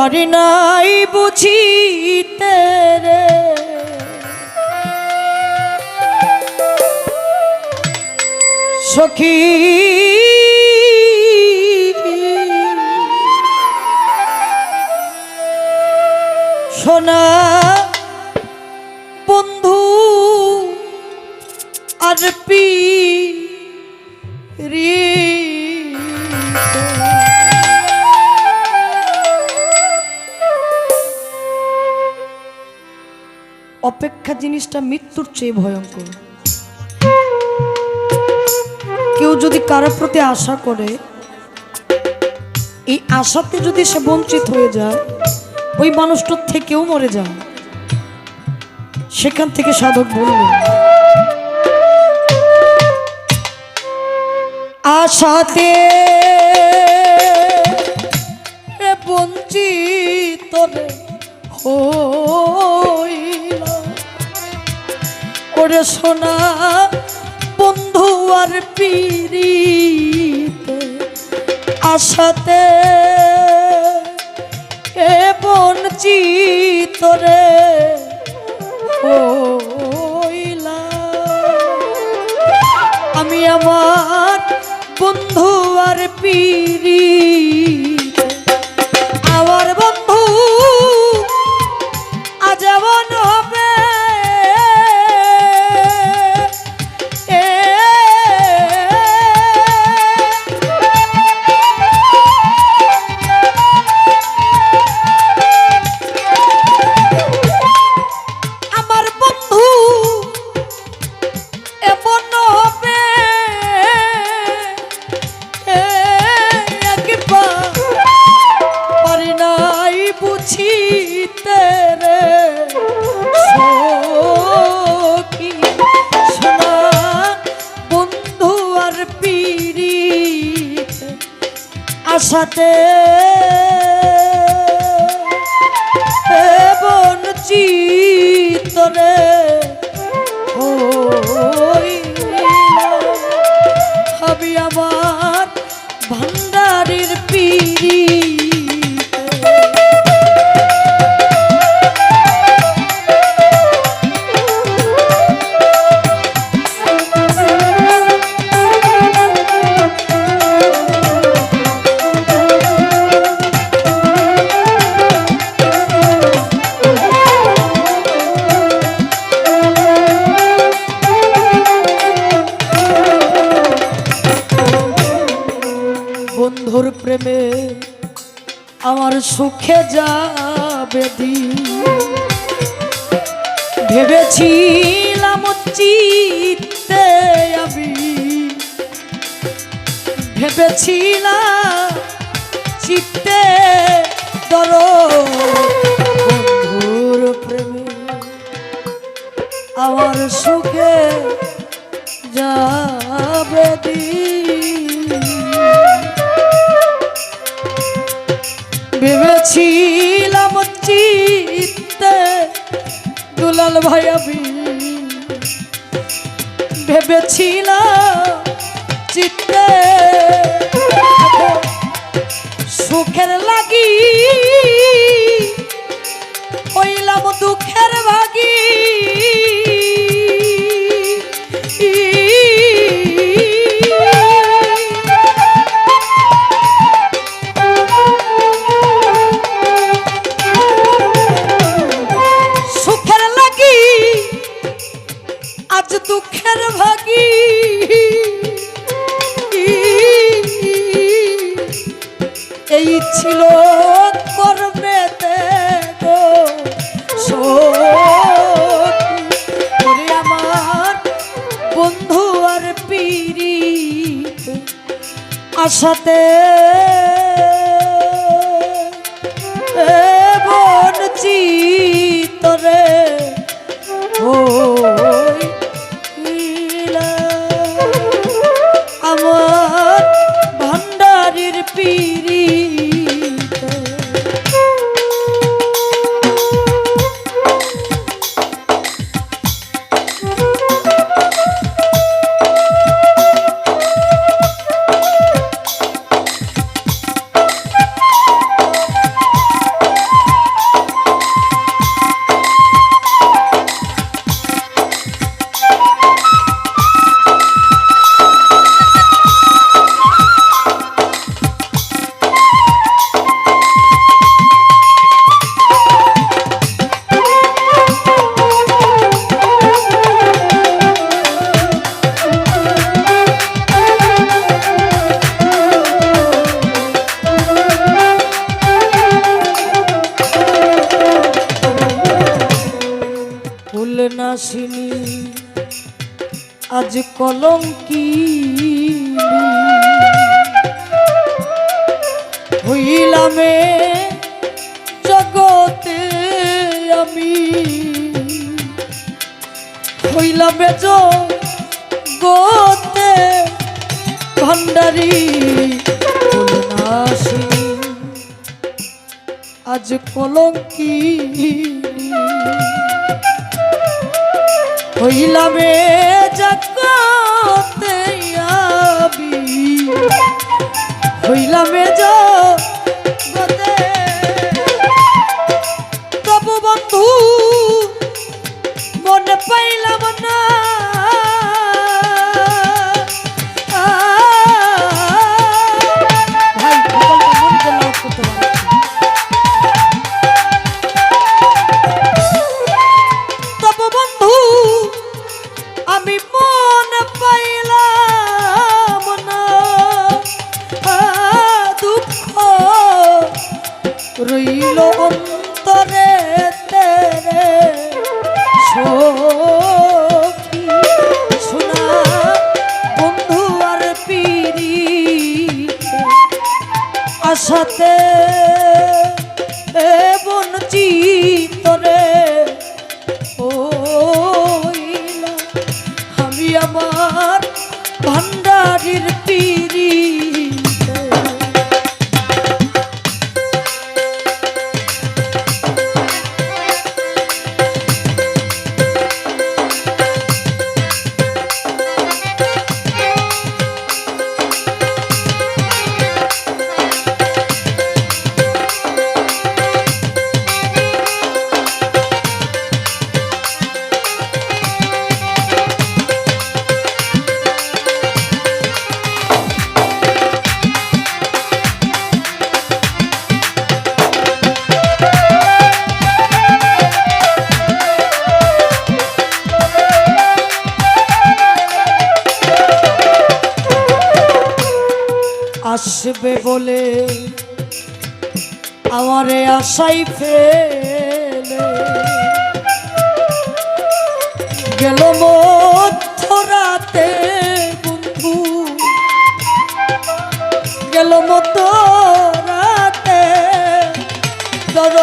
পারি নাই বুঝিতে রে। সখী অপেক্ষা জিনিসটা মৃত্যুর চেয়ে ভয়ঙ্কর। কেউ যদি কারোর প্রতি আশা করে, এই আশাতে যদি সে বঞ্চিত হয়ে যায়, ওই মানুষটার থেকেও মরে যায়। সেখান থেকে সাধক বললেন আশাতে বঞ্চিত হইলাম ওরে সোনা বন্ধু আর পিড়িতে আশাতে এ বঞ্চিত রে আমি আমার বন্ধু আর পিড়ি আশাতে বঞ্চিত রে প্রেমে আমার সুখে যাবে দিন। ভেবেছিলাম চিত্তে আমি। ভেবেছিলাম চিত্তে দর প্রেমে। আমার সুখে ভাই আমি ভেবেছিলাম চিত্তে সুখের লাগি হইলাম দুঃখের ভাগি। এই ছিল। ওরে আমার বন্ধু আর পিড়ি আশাতে আজ কলঙ্কি হইলামে জগতে আমি। হইলামে জগতে ফুল নাসিনী আজ কলঙ্কি হইলামে জগতে আবি? হইলামে জগতে রইল অন্তরে তেরে। সখী শোনা বন্ধু আর পিরি আশাতে বঞ্চিত রে আমি আমার ভান্ডারির পিরি আসবে বলে আমারে আশাই ফেলে। গেল মধ্যরাতে বন্ধু, গেল মধ্যরাতে দর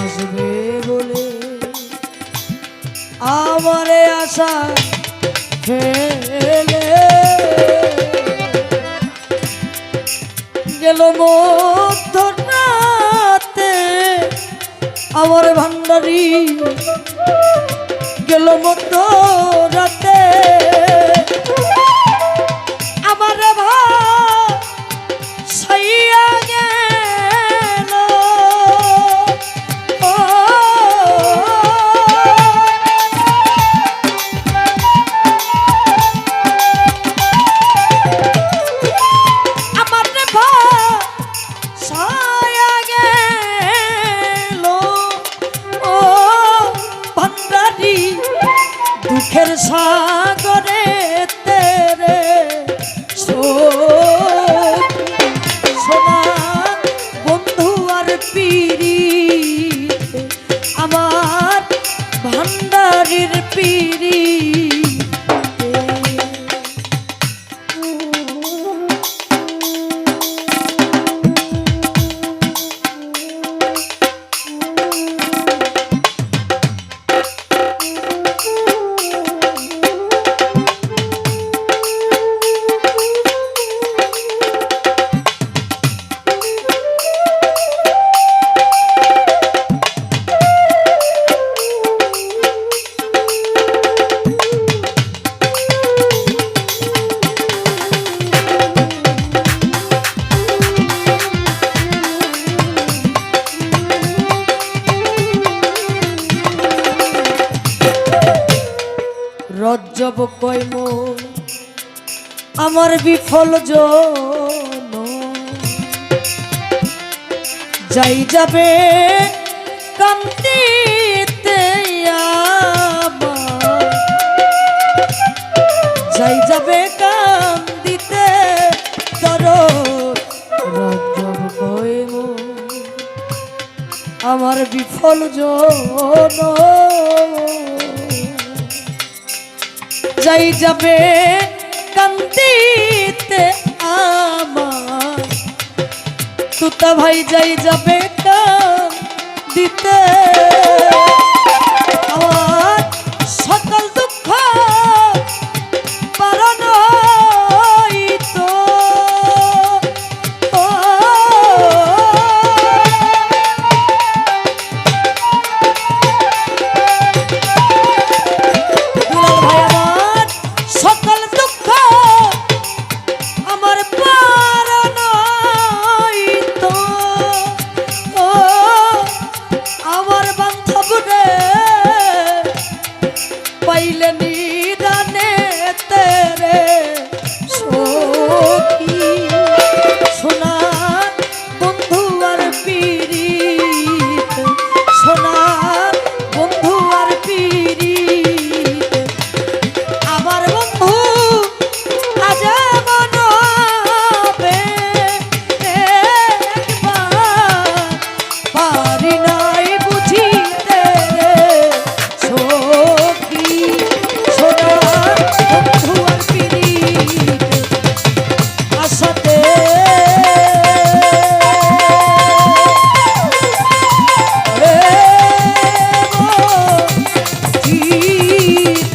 আসবে বলে আমারে আশা ফেলে। গেল মধ্যরাতে আমার ভান্ডারি গেল মধ্যরাতে। যাব কইম আমার বিফল জন যাই যাবে আমার। যাই যাবে রজব কইম আমার বিফল জন যাই যাবে কান্দিতে আমার। তুতা ভাই যাই যাবে কান্দিতে।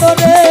করে